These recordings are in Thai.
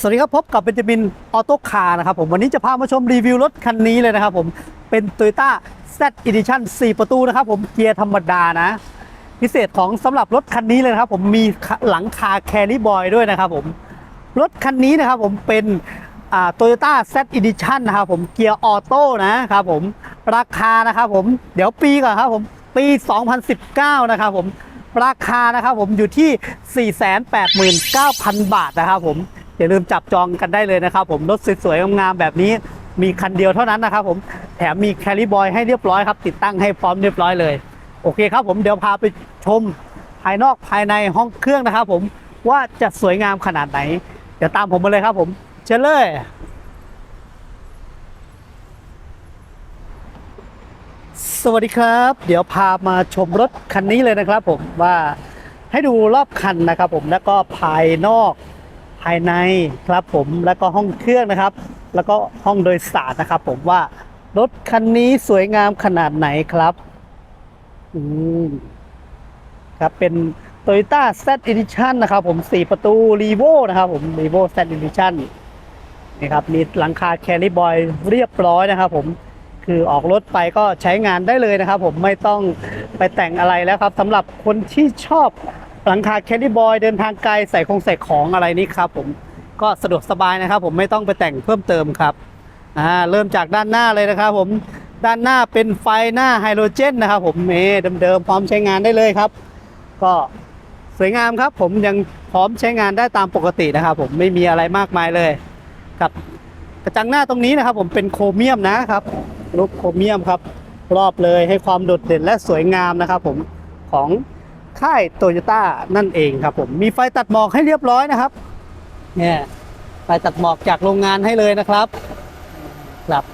สวัสดีครับพบกับเบนจามินออโต้คาร์นะครับผมวันนี้จะพามาชมรีวิวรถคันนี้เลยนะครับผมเป็น Toyota Z Edition 4 ประตูนะครับผมเกียร์ธรรมดานะ พิเศษของสำหรับรถคันนี้เลยนะครับผมมีหลังคาแคริบอยด้วยนะครับผมรถคันนี้นะครับผมเป็นโตโยต้า Z Edition นะครับผมเกียร์ออโต้นะครับผมราคานะครับผมเดี๋ยวปีก่อนครับผมปี 2019 นะครับผมราคานะครับผมอยู่ที่ 489,000 บาทนะครับผม อย่าลืมจับจองกันได้เลยนะครับผมรถสวยๆงามๆแบบนี้มีคันเดียวเท่านั้นนะครับผมแถมมีแคลิบอยให้เรียบร้อยครับ ติดตั้งให้พร้อมเรียบร้อยเลย โอเคครับผมเดี๋ยวพาไปชมภายนอกภายในห้องเครื่องนะครับผมว่าจะสวยงามขนาดไหน เดี๋ยวตามผมมาเลยครับผมเชิญเลยสวัสดีครับ เดี๋ยวพามาชมรถคันนี้เลยนะครับผมว่าให้ดูรอบคันนะครับผมแล้วก็ภายนอกายในครับผมแล้วก็ห้องเครื่องนะครับ แล้วก็ห้องโดยสารนะครับ ผมว่ารถคันนี้สวยงามขนาดไหนครับอืมครับเป็น Toyota Z Edition นะครับ ผม4ประตู r e v o นะครับผม r e v o Z Edition นี่ครับมีหลังคาแคริบอยเรียบร้อยนะครับ ผมคือออกรถไปก็ใช้งานได้เลยนะครับ ผมไม่ต้องไปแต่งอะไรแล้วครับสำหรับคนที่ชอบ หลังคาแคดดี้บอยเดินทางไกลใส่คงใส่ของอะไรนี่ครับผมก็สะดวกสบายนะครับ ผมไม่ต้องไปแต่งเพิ่มเติมครับอ่าเริ่มจากด้านหน้าเลยนะครับ ผมด้านหน้าเป็นไฟหน้าไฮโดรเจนนะครับ ผมเมเดิมๆพร้อมใช้งานได้เลยครับ ก็สวยงามครับ ผมยังพร้อมใช้งานได้ตามปกตินะครับ ผมไม่มีอะไรมากมายเลยครับกระจังหน้าตรงนี้นะครับ ผมเป็นโครเมียมนะครับรูปโครเมียมครับ รอบเลยให้ความโดดเด่นและสวยงามนะครับ ผมของ ค่ายโตโยต้านั่นเองครับผมมีไฟตัดหมอกให้เรียบร้อยนะครับเนี่ยไฟตัดหมอกจากโรงงานให้เลยนะครับครับ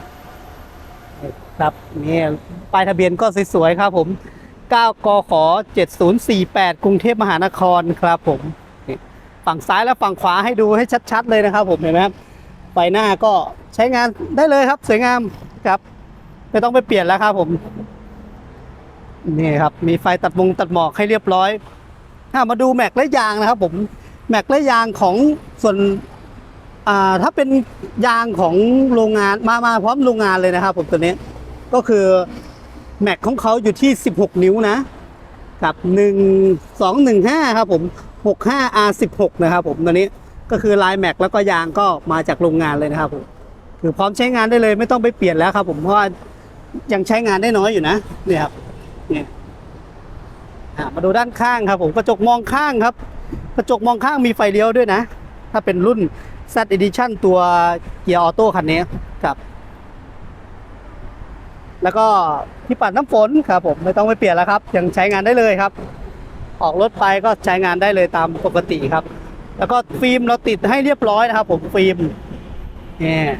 ครับนี่ป้ายทะเบียนก็สวยๆครับผม9กข7048 กรุงเทพมหานครครับผมฝั่งซ้ายและฝั่งขวาให้ดูให้ชัด ๆ เลยนะครับ ผมเห็นไหมครับไฟหน้าก็ใช้งานได้เลยครับ สวยงามครับไม่ต้องไปเปลี่ยนแล้วครับผม นี่ครับมีไฟตัดมงตัดหมอกให้เรียบร้อยถ้ามาดูแม็กและยางนะครับ ผมแม็กและยางของส่วนอ่าถ้าเป็นยางของโรงงานมามาพร้อมโรงงานเลยนะครับ ผมตัวนี้ก็คือแม็กของเขาอยู่ที่ 16 นิ้วนะกับ 1 2 1 5 ครับผม 65 R16 นะครับผมตัวนี้ก็คือลายแม็กแล้วก็ยางก็มาจากโรงงานเลยนะครับผมคือพร้อมใช้งานได้เลยไม่ต้องไปเปลี่ยนแล้วครับ ผมเพราะว่ายังใช้งานได้น้อยอยู่นะเนี่ยครับ เนี่ยมาดูด้านข้างครับ ผมกระจกมองข้างครับ กระจกมองข้างมีไฟเลี้ยวด้วยนะ ถ้าเป็นรุ่น Z Edition ตัวเกียร์ออโต้คันนี้ครับ แล้วก็ที่ปัดน้ำฝนครับ ผมไม่ต้องไปเปลี่ยนแล้วครับ ยังใช้งานได้เลยครับ ออกรถไปก็ใช้งานได้เลยตามปกติครับ แล้วก็ฟิล์มเราติดให้เรียบร้อยนะครับ ผมฟิล์มเนี่ย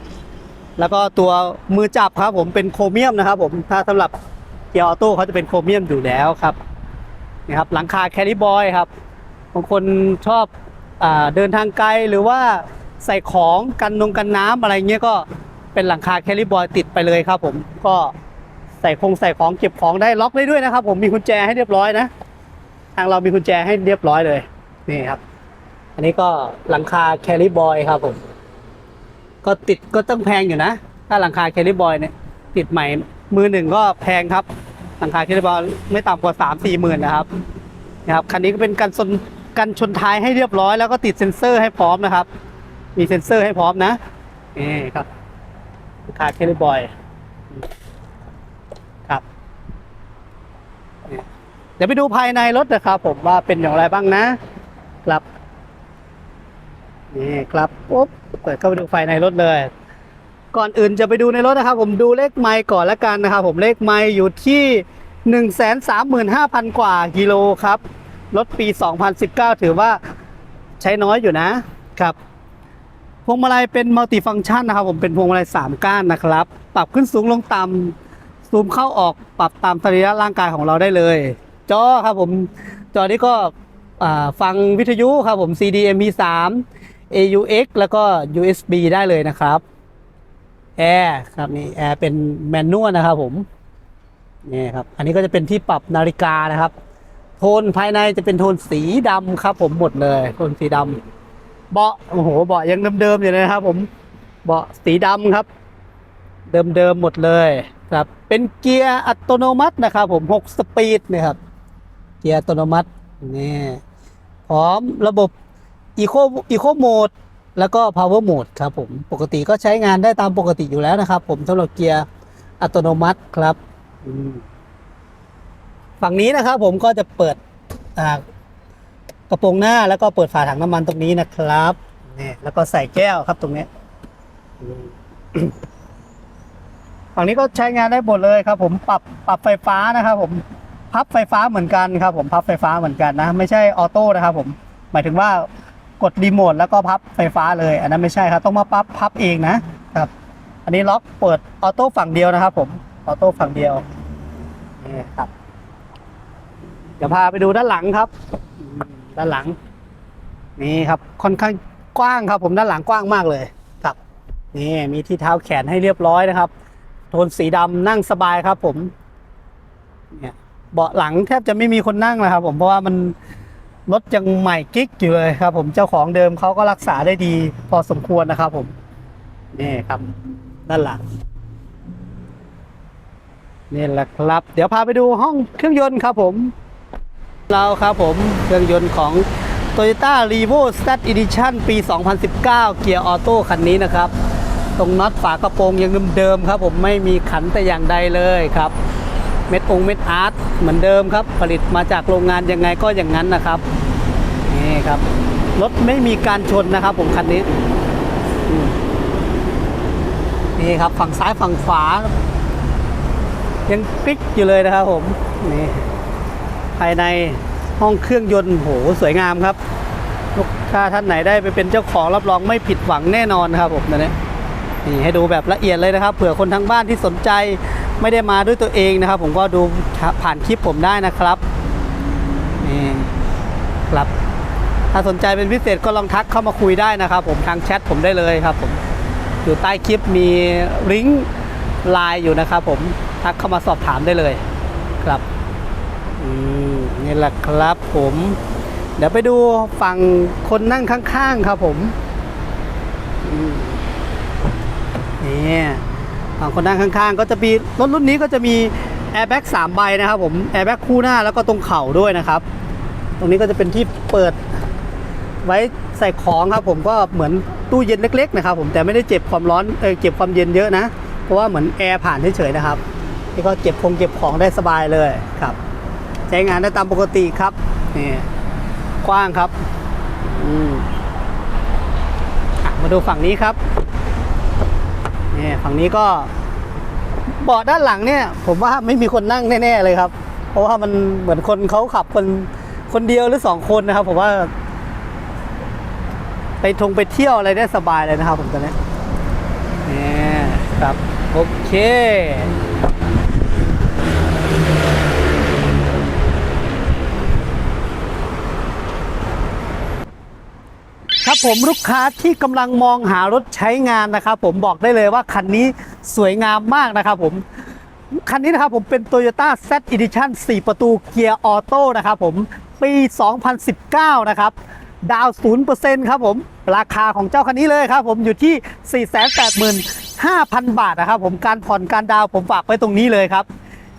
แล้วก็ตัวมือจับครับ ผมเป็นโครเมียมนะครับ ผมถ้าสำหรับ เกียร์ออโต้เขาจะเป็นโครเมียมอยู่แล้วครับนี่ครับหลังคาแคริบอยครับบางคนชอบอเดินทางไกลหรือว่าใส่ของกันนงกันน้ำอะไรเงี้ยก็เป็นหลังคาแคริบอยติดไปเลยครับ ผมก็ใส่คงใส่ของเก็บของได้ล็อกได้ด้วยนะครับ ผมมีกุญแจให้เรียบร้อยนะทางเรามีกุญแจให้เรียบร้อยเลยนี่ครับ อันนี้ก็หลังคาแคริบอยครับผมก็ติดก็ต้องแพงอยู่นะ ถ้าหลังคาแคริบอยเนี่ยติดใหม่ มือหนึ่งก็แพงครับหลังคาแคริบอยไม่ต่ำกว่าสามสี่หมื่นนะครับนะครับคันนี้ก็เป็นกันชนกันชนท้ายให้เรียบร้อยแล้วก็ติดเซ็นเซอร์ให้พร้อมนะครับ มีเซ็นเซอร์ให้พร้อมนะนี่ครับสังคาแคริบอยครับเดี๋ยวไปดูภายในรถนะครับผมว่าเป็นอย่างไรบ้างนะครับนี่ครับปุ๊บเปิดเข้าไปดูภายในรถเลย ก่อนอื่นจะไปดูในรถนะครับ ผมดูเลขไมล์ก่อนละกันนะครับ ผมเลขไมล์อยู่ที่1นึ่งแสนสามหมื่นห้าพันกว่ากิโลครับ รถปี 2019 ถือว่าใช้น้อยอยู่นะครับพวงมาลัยเป็นมัลติฟังก์ชันนะครับ ผมเป็นพวงมาลัย3ก้านนะครับ ปรับขึ้นสูงลงต่ำซูมเข้าออกปรับตามสรีระร่างกายของเราได้เลย จอครับผมจอนี้ก็ฟังวิทยุครับผม CD MP3 AUX แล้วก็ USB ได้เลยนะครับ แอร์ครับนี่แอร์เป็นแมนนวลนะครับผมนี่ครับอันนี้ก็จะเป็นที่ปรับนาฬิกานะครับ โทนภายในจะเป็นโทนสีดำครับ ผมหมดเลยโทนสีดำเบาะโอ้โหเบาะยังเดิมๆอยู่เลยนะครับ ผมเบาะสีดำครับ เดิมๆหมดเลยครับ เป็นเกียร์อัตโนมัตินะครับ ผม6สปีดนะครับ เกียร์อัตโนมัตินี่พร้อมระบบ Eco Eco Mode แล้วก็ Power Mode ครับผมปกติก็ใช้งานได้ตามปกติอยู่แล้วนะครับ ผมสำหรับเกียร์อัตโนมัติครับฝั่งนี้นะครับ ผมก็จะเปิดกระโปรงหน้าแล้วก็เปิดฝาถังน้ำมันตรงนี้นะครับนี่แล้วก็ใส่แก้วครับตรงนี้ฝั่งนี้ก็ใช้งานได้หมดเลยครับ ผมปรับปรับไฟฟ้านะครับ ผมพับไฟฟ้าเหมือนกันครับ ผมพับไฟฟ้าเหมือนกันนะ ไม่ใช่ออโต้นะครับ ผม หมายถึงว่า กดรีโมทแล้วก็พับไฟฟ้าเลย อันนั้นไม่ใช่ครับ ต้องมาปั๊บพับเองนะครับ อันนี้ล็อกเปิดออโต้ฝั่งเดียวนะครับผมออโต้ฝั่งเดียวนี่ครับ เดี๋ยวพาไปดูด้านหลังครับ ด้านหลัง นี่ครับ ค่อนข้างกว้างครับ ผมด้านหลังกว้างมากเลยครับ นี่มีที่เท้าแขนให้เรียบร้อยนะครับ โทนสีดำนั่งสบายครับ ผม เนี่ย เบาะหลังแทบจะไม่มีคนนั่งนะครับ ผมเพราะว่ามัน รถยังใหม่กิ๊กอยู่เลยครับ ผมเจ้าของเดิมเขาก็รักษาได้ดี พอสมควรนะครับ ผมนี่ครับด้านแหลังนี่แหละครับ เดี๋ยวพาไปดูห้องเครื่องยนต์ครับผม เราครับผมเครื่องยนต์ของ Toyota r e v o s t a t Edition ปี 2019 เกียร์ออโต้คันนี้นะครับ ตรงน็อตฝากระโปรงยังเดิมๆครับ ผมไม่มีขันแต่อย่างใดเลยครับ เม็ดองเม็ดอาร์ต เหมือนเดิมครับ ผลิตมาจากโรงงานยังไงก็อย่างนั้นนะครับนี่ครับรถไม่มีการชนนะครับผมคันนี้นี่ครับฝั่งซ้ายฝั่งขวา ยังปิ๊กอยู่เลยนะครับผมนี่ภายในห้องเครื่องยนต์โหสวยงามครับลูกค้าท่านไหนได้ไปเป็นเจ้าของรับรองไม่ผิดหวังแน่นอนครับผมตอนนี้นี่ให้ดูแบบละเอียดเลยนะครับ เผื่อคนทางบ้านที่สนใจ ไม่ได้มาด้วยตัวเองนะครับ ผมก็ดูผ่านคลิปผมได้นะครับนี่ครับถ้าสนใจเป็นพิเศษก็ลองทักเข้ามาคุยได้นะครับ ผมทางแชทผมได้เลยครับ ผมอยู่ใต้คลิปมีลิงก์ไลน์อยู่นะครับ ผมทักเข้ามาสอบถามได้เลยครับนี่แหละครับผม เดี๋ยวไปดูฝั่งคนนั่งข้างๆครับผมอืมนี่ ฝั่งคนนั่งข้างๆ ก็จะมีรถรุ่นนี้ก็จะมีแอร์แบ็กสามใบนะครับผมแอร์แบ็กคู่หน้าแล้วก็ตรงเข่าด้วยนะครับ ตรงนี้ก็จะเป็นที่เปิดไว้ใส่ของครับผมก็เหมือนตู้เย็นเล็กๆนะครับผมแต่ไม่ได้เจ็บความร้อนเออเก็บความเย็นเยอะนะ เพราะว่าเหมือนแอร์ผ่านเฉยๆนะครับนี่ก็เก็บคงเก็บของได้สบายเลยครับ ใช้งานได้ตามปกติครับนี่กว้างครับอืมมาดูฝั่งนี้ครับ นี่ฝั่งนี้ก็เบาะด้านหลังเนี่ย ผมว่าไม่มีคนนั่งแน่ๆเลยครับ เพราะว่ามันเหมือนคนเขาขับคนคนเดียวหรือสองคนนะครับ ผมว่า ไปทงไปเที่ยวอะไรได้สบายเลยนะครับ ผมตอนนี้นี่ครับ โอเค ครับผมลูกค้าที่กำลังมองหารถใช้งานนะครับผมบอกได้เลยว่าคันนี้สวยงามมากนะครับผมคันนี้นะครับผมเป็น Toyota Z Edition 4 ประตูเกียร์ออโต้นะครับผมปี 2019 นะครับดาว0%ครับผมราคาของเจ้าคันนี้เลยครับผมอยู่ที่ 485,000 บาทนะครับผมการผ่อนการดาวผมฝากไว้ตรงนี้เลยครับ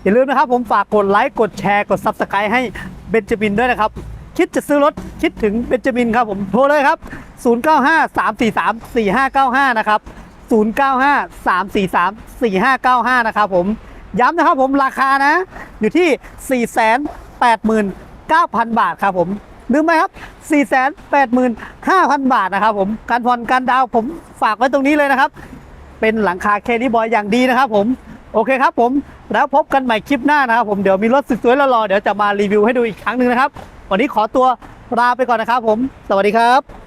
อย่าลืมนะครับผมฝากกดไลค์กดแชร์กด Subscribe ให้เบนจามินด้วยนะครับ คิดจะซื้อรถคิดถึงเบนจามินครับผมโทรเลยครับ 0953434595 นะครับ 0953434595 นะครับผมย้ำนะครับผมราคานะ อยู่ที่ 489,000 บาทครับผมลืมไหมครับ 485,000 บาทนะครับผมการผ่อนการดาวผมฝากไว้ตรงนี้เลยนะครับ เป็นหลังคาแคดีบอยอย่างดีนะครับผมโอเคครับผม แล้วพบกันใหม่คลิปหน้านะครับผมเดี๋ยวมีรถสวยๆรอเดี๋ยวจะมารีวิวให้ดูอีกครั้งหนึ่งนะครับ วันนี้ขอตัวลาไปก่อนนะครับผม สวัสดีครับ